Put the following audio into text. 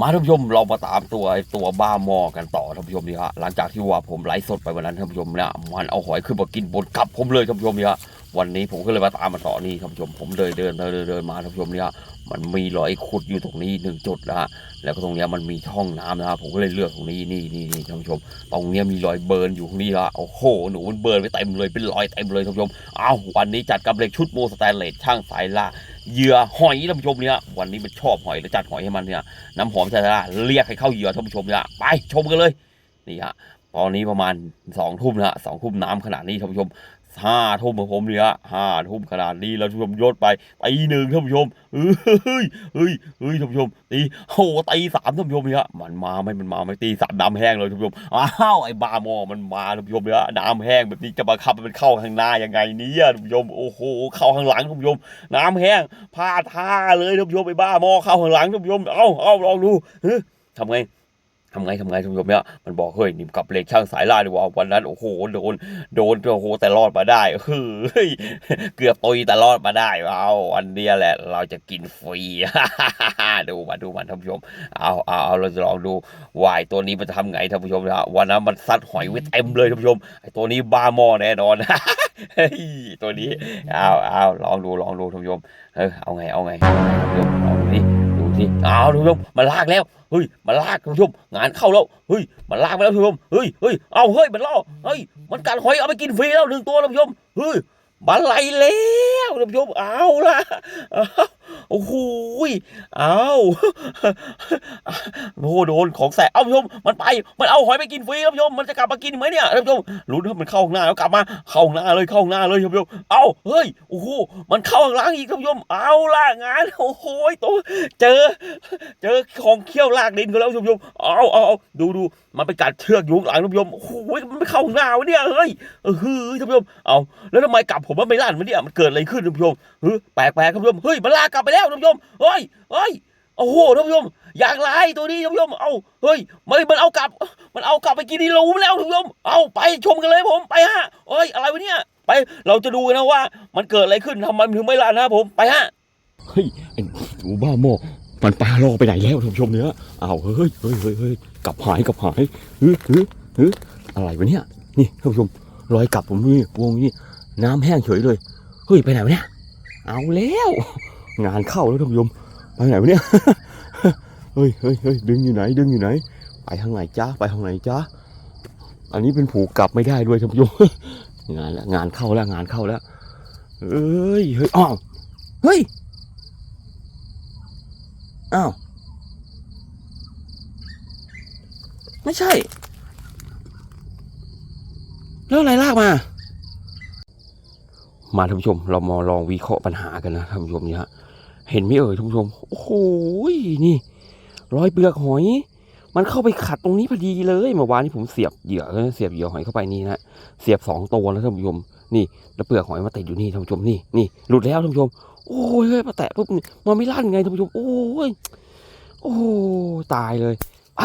มาท่านผู้ชมเรามาตามตัวตัวบ้ามอกันต่อท่านผู้ชมนี่ฮะหลังจากที่ว่าผมไลฟ์สดไปวันนั้นท่านผู้ชมเนี่ยมันเอาหอยขึ้นมากินบนกับผมเลยท่านผู้ชมนี่ยวันนี้ผมก็เลยมาตามมาต่อนี่ท่านผู้ชมผมเดินเดินเดินเดินมาท่านผู้ชมเนี่ยมันมีรอยขุดอยู่ตรงนี้หนึ่งจุดนะฮะแล้วก็ตรงเนี้ยมันมีช่องน้ำนะฮะผมก็เลยเลือกตรงนี้นี่นี่นี่ท่านผู้ชม ตรงเนี้ยมีรอยเบิร์นอยู่ตรงนี้ละโอ้โหหนูมันเบิร์นไปเต็มเลยเป็นรอยเต็มเลยท่านผู้ชมอ้าววันนี้จัดกับเหล็กชุดโมสแตนเลสช่างสายล่า เหยื่อหอยท่านผู้ชมเนี่ยวันนี้มันชอบหอยแล้วจัดหอยให้มันเนี่ยน้ำหอมชาลาเรียกให้เข้าเหยื่อท่านผู้ชมเนี่ยไปชมกันเลยนี่ฮะตอนนี้ประมาณสองทุ่มนะฮะสองทุ่มน้ำขนาดนี้ท่านผู้ชม ห้าทุ่มของผมเนี่ยห้าทุ่มขนาดนี้แล้วท่านผู้ชมยศไปตีหนึ่งท่านผู้ชมเฮ้ยเฮ้ยเฮ้ยท่านผู้ชมตีโอ้ตีสามท่านผู้ชมเนี่ยมันมาไม่มันมาไม่ตีสามน้ำแห้งเลยท่านผู้ชมอ้าวไอ้บาหมอมันมาท่านผู้ชมเนี่ยน้ำแห้งแบบนี้จะมาขับมันเข้าข้างหน้ายังไงเนี่ยท่านผู้ชมโอ้โหเข้าข้างหลังท่านผู้ชมน้ำแห้งพาท่าเลยท่านผู้ชมไอ้บ้าหมอเข้าข้างหลังท่านผู้ชมเอ้าเอ้าลองดูเฮ้ยทำไง ทำไงทำไงท่านผู้ชมเนี่ยมันบอกเฮ้ยนี่กับเหล็กช่างสายล่าดีกว่าวันนั้นโอ้โหโดนโดนโอ้โหแต่รอดมาได้เฮ้ยเกือบตุยแต่รอดมาได้เอาวันเนี้ยแหละเราจะกินฟรีดูมาดูมันท่านผู้ชมเอาเอาเอาเราจะลองดูวายตัวนี้มันจะทำไงท่านผู้ชมนะวันนั้นมันซัดหอยไว้เต็มเลยท่านผู้ชมไอ้ตัวนี้บ้าหมอแน่นอนเฮ้ยตัวนี้เอาเอาลองดูลองดูท่านผู้ชมเออเอาไงเอาไงท่านผู้ชมเอาดูนี่ ดูสิเอาท่านผู้ชมมันลากแล้วเฮ้ยมันลากท่านผู้ชมงานเข้าแล้วเฮ้ยมันลากไปแล้วท่านผู้ชมเฮ้ยเฮ้ยเอาเฮ้ยมันล่อเฮ้ยมันกัดหอยเอาไปกินฟรีแล้วหนึ่งตัวท่านผู้ชมเฮ้ยบันไลแล้วท่านผู้ชมเอาละเอา โอ้โหเอาโอ้โหโดนของแสบเอาท่าผู้ชมมันไป มันเอาหอยไปกินฟรีท่านผู้ชมมันจะกลับมากินไหมเนี่ยท่านผู้ชมลุ้นว่ามันเข้าข้างหน้าแล้วกลับมาเข้าข้างหน้าเลยเข้าข้างหน้าเลยท่านผู้ชมเอาเฮ้ยโอ้โหมันเข้าข้างหลังอีกท่านผู้ชมเอาล่ะงานโอ้โหตัวเจอ เจอของเขี้ยวลากดินกันแล้วท่านผู้ชมเอาเอาเอาดูดูมันไปกัดเชือกอยู่หลังท่านผู้ชมโอ้โหมันไม่เข้าข้างหน้าวะเนี่ยเฮ้ยเออฮือท่านผู้ชมเอาแล้วทำไมกลับผมว่าไม่ลั่นมันเนี่ยมันเกิดอะไรขึ้นท่านผู้ชมเฮ้ยแปลกแปลกท่านผู้ชมเฮ้ยมันลากกลับไปแล้วท่านผู้ชมเฮ้ยเฮ้ยโอ้โหท่านผู้ชมอยากไล่ตัวนี้ท่านผู้ชมเอาเฮ้ยมันมันเอากลับ มันเอากลับไปกินที่รูแล้วท่านผู้ชมเอาไปชมกันเลยผมไปฮะเฮ้ยอะไรวะเนี่ยไปเราจะดูกันนะว่า มันเกิดอะไรขึ้นทำไมมันถึงไม่ล่ะนะครับผมไปฮะเฮ้ยไอ้หนูบ้าหม้อมันปลาล่อไปไหนแล้วท่านผู้ชมเนี่ยอ้าวเฮ้ยเฮ้ยเฮ้ยเฮ้ยกลับหายกลับหายเฮ้ยเฮ้ยเฮ้ยอะไรวะเนี่ยนี่ท่านผู้ชมรอยกลับผมนี่วงนี้น้ำแห้งเฉยเลยเฮ้ยไปไหนวะเนี่ยเอาแล้ว งานเข้าแล้วท่านผู้ชมไปไหนวะเนี่ยเฮ้ยเฮ้ยเฮ้ยดึงอยู่ไหน ดึงอยู่ไหน ไปทางไหนจ้าไปทางไหนจ้าอันนี้เป็นผูกกลับไม่ได้ด้วยท่านผู้ชมงานแล้วงานเข้าแล้วงานเข้าแล้วเอ้ยเฮ้ยอ้าวเฮ้ยอ้าวไม่ใช่ แล้วอะไรลากมา มาท่านผู้ชม เรามาลองวิเคราะห์ปัญหากันนะท่านผู้ชมเนี่ยฮะ เห็นไหมเอ่ยท่านผู้ชม โอ้โหนี่ รอยเปลือกหอย มันเข้าไปขัดตรงนี้พอดีเลยเมื่อวานนี้ผมเสียบเหยื่อเสียบเหยื่อหอยเข้าไปนี่นะเสียบสองตัวแล้วท่านผู้ชมนี่แล้วเปลือกหอยมาติดอยู่นี่ท่านผู้ชมนี่นี่หลุดแล้วท่านผู้ชม โอ้ยเฮ้ยมาแตะปุ๊บมันไม่ลั่นไงท่านผู้ชมโอ้ยโอ้ตายเลยไป